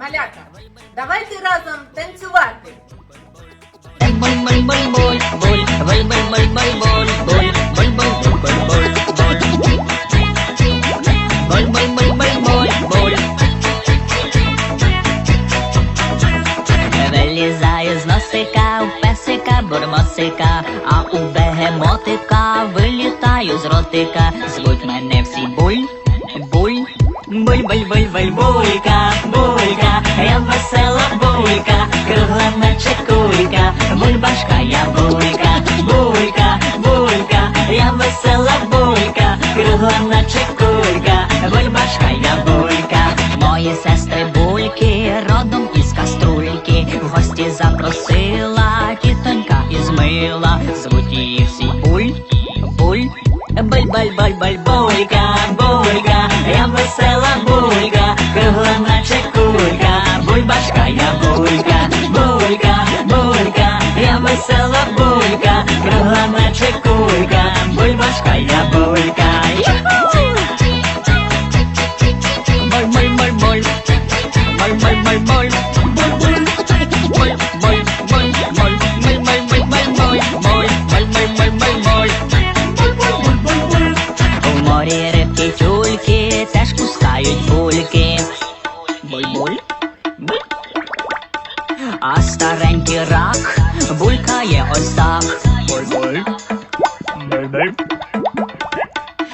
Малята, давайте разом танцювати. Вилізає з носика, у песика, бурмосика, а у бегемотика вилітаю з ротика, звуть мене всі буль, буль, буль, буль, булька, булька, я весела булька, кругла наче кулька, бульбашка, я булька, булька, булька, я весела булька, кругла наче кулька, бульбашка, я булька, мої сестри бульки, родом із каструльки, в гості запросила тітонька із мила, звуть її всі буль, буль, буль, буль, буль, буль, булька, булька, Пташка я повикай. Моль, теж пускають бульки. А старенький рак булькає ось так. Буль-буль